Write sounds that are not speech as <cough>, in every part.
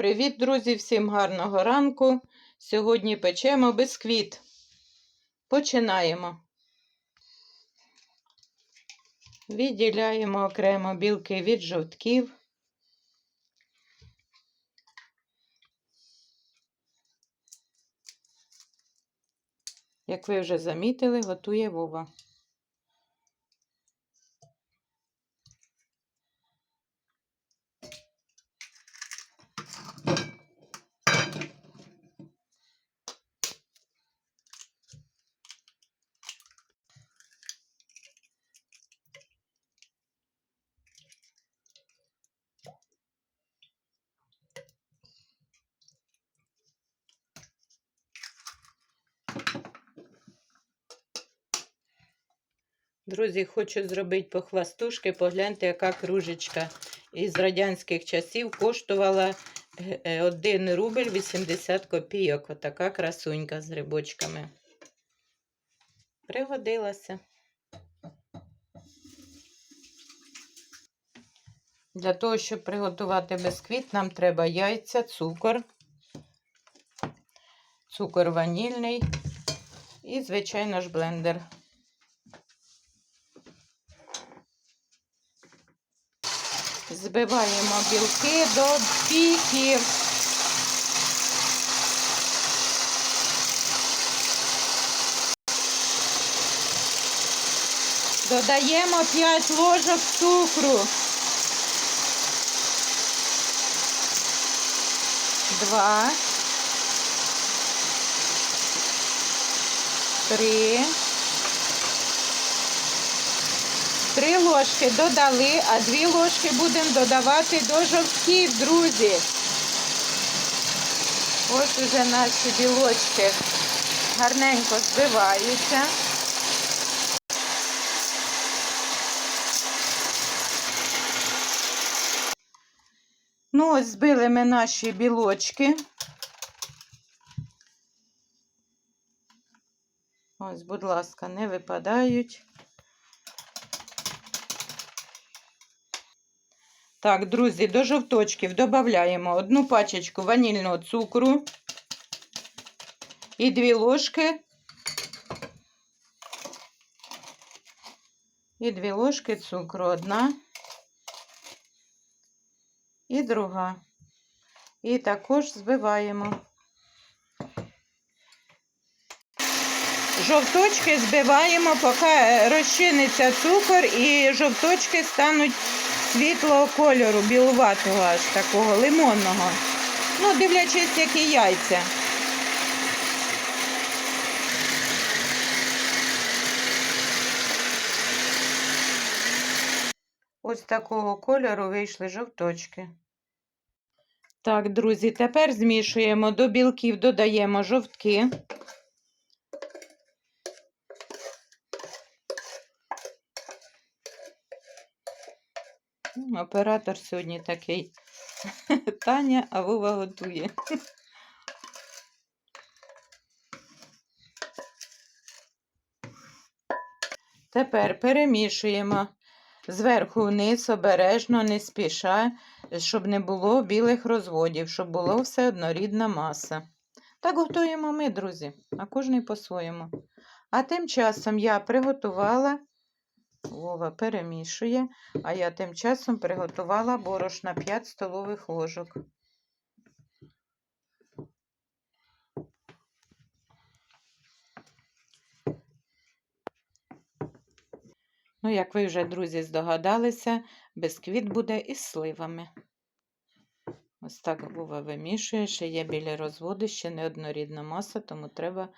привіт, друзі! Всім гарного ранку. Сьогодні печемо бисквіт. Починаємо. Відділяємо окремо білки від жовтків. Як ви вже замітили, готує Вова. Друзі, хочу зробити похвастушки. Погляньте, яка кружечка із радянських часів коштувала 1 рубль 80 копійок. Отака красунька з грибочками. Пригодилася. Для того, щоб приготувати бисквіт, нам треба яйця, цукор, цукор ванільний і, звичайно ж, блендер. Збиваємо білки до піків. Додаємо 5 ложок цукру. Два. Три. Три ложки додали, а дві ложки будемо додавати до жовтків, друзі. Ось уже наші білочки гарненько збиваються. Ну, ось збили ми наші білочки. Ось, будь ласка, не випадають. Так, друзі, до жовточків додаємо одну пачечку ванільного цукру і дві ложки. І дві ложки цукру. Одна і друга. І також збиваємо. Жовточки збиваємо, поки розчиниться цукор і жовточки стануть світлого кольору, білуватого аж такого, лимонного. Ну, дивлячись, які яйця. Ось такого кольору вийшли жовточки. Так, друзі, тепер змішуємо до білків, додаємо жовтки. Оператор сьогодні такий <laughs> Таня, а Вова готує. Тепер перемішуємо зверху вниз, обережно, не спіша, щоб не було білих розводів, щоб було все однорідна маса. Так готуємо ми, друзі, а кожний по-своєму. А тим часом я приготувала Вова перемішує, а я тим часом приготувала борошна 5 столових ложок. Ну, як ви вже, друзі, здогадалися, бисквіт буде із сливами. Ось так Вова вимішує, ще є білі розводи, ще не однорідна маса, тому треба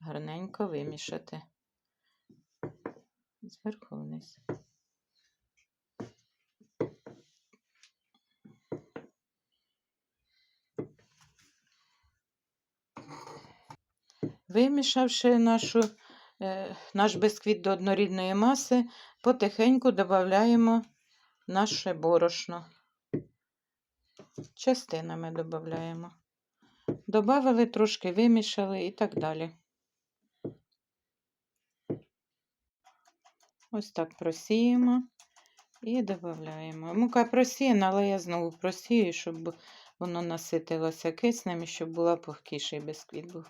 гарненько вимішати зверху вниз. Вимішавши нашу, е, наш бисквіт до однорідної маси, потихеньку додаємо наше борошно. Частинами додаємо. Добавили, трошки вимішали і так далі. Ось так просіємо і додаємо. Мука просіяна, але я знову просію, щоб воно наситилося киснем і щоб була пухкіший бісквіт був.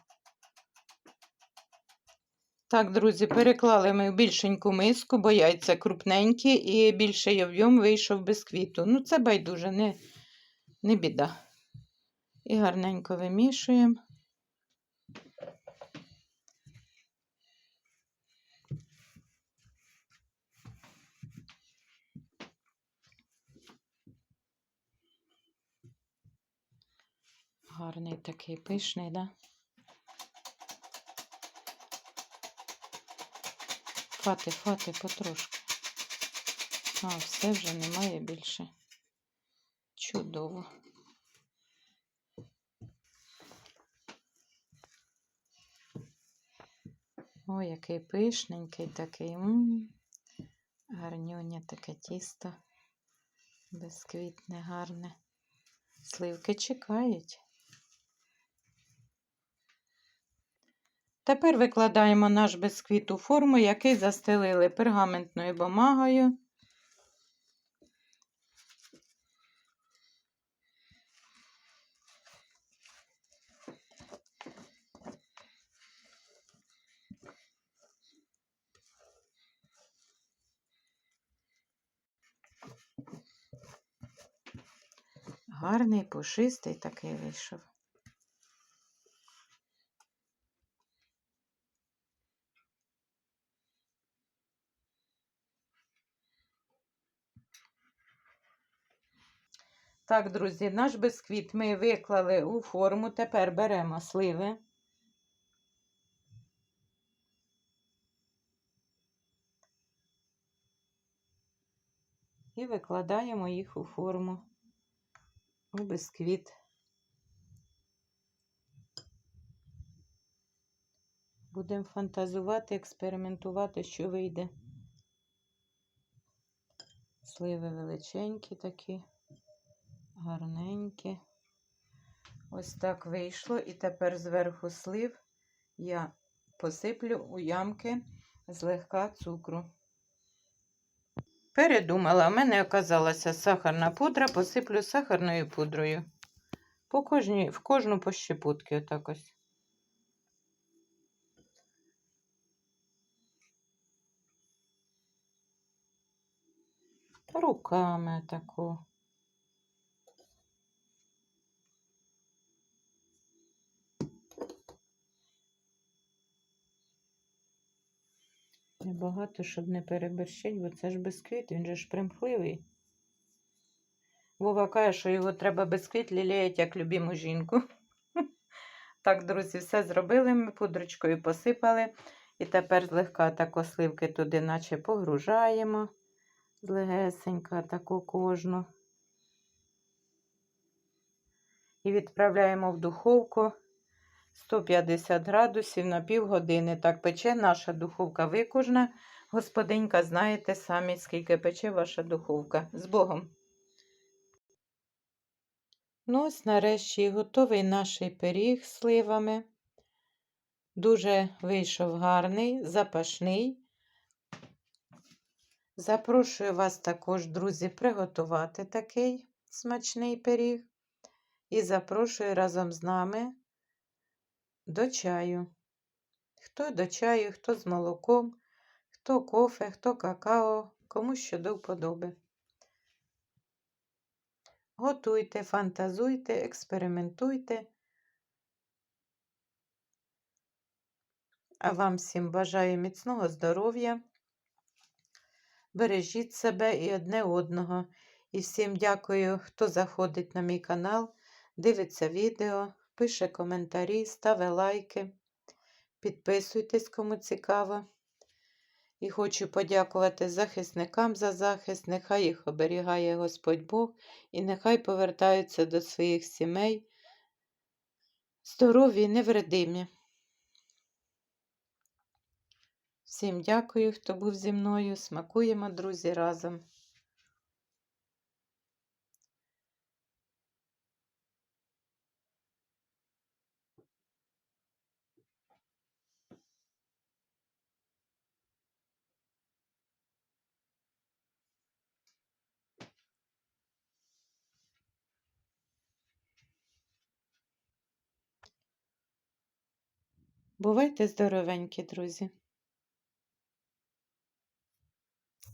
Так, друзі, переклали ми в більшеньку миску, бо яйця крупненькі і більший об'єм вийшов без квіту. Ну, це байдуже, не, не біда. І гарненько вимішуємо. Гарний такий пишний, да? Фати, фати, потрошки. А, все вже немає більше. Чудово. Ой, який пишненький такий. М. Гарнюнє таке тісто. Безквітне, гарне. Сливки чекають. Тепер викладаємо наш бисквіт у форму, який застелили пергаментною бумагою. Гарний, пушистий такий вийшов. Так, друзі, наш бисквіт ми виклали у форму. Тепер беремо сливи. І викладаємо їх у форму, у бисквіт. Будемо фантазувати, експериментувати, що вийде. Сливи величенькі такі гарненькі. Ось так вийшло. І тепер зверху слив я посиплю у ямки злегка цукру. Передумала, в мене оказалася сахарна пудра, посиплю сахарною пудрою. По кожній, в кожну по щепутки отак ось. Руками таку. Небагато, щоб не переборщить, бо це ж бисквіт, він же ж примхливий. Вова каже, що його треба бисквіт лілеять, як любиму жінку. <laughs> Так, друзі, все зробили. Ми пудрочкою посипали. І тепер злегка тако сливки туди, наче погружаємо. Злегесенька таку кожну. І відправляємо в духовку 150 градусів на півгодини. Так пече наша духовка викужна. Господинька, знаєте самі, скільки пече ваша духовка. З Богом. Ну, ось нарешті готовий наш пиріг з сливами. Дуже вийшов гарний, запашний. Запрошую вас також, друзі, приготувати такий смачний пиріг. І запрошую разом з нами до чаю. Хто до чаю, хто з молоком, хто кофе, хто какао, кому що до вподоби. Готуйте, фантазуйте, експериментуйте. А вам всім бажаю міцного здоров'я. Бережіть себе і одне одного. І всім дякую, хто заходить на мій канал, дивиться відео, пише коментарі, ставить лайки. Підписуйтесь, кому цікаво. І хочу подякувати захисникам за захист. Нехай їх оберігає Господь Бог і нехай повертаються до своїх сімей. Здорові, і невредимі. Всім дякую, хто був зі мною. Смакуємо, друзі, разом. Бувайте здоровенькі, друзі!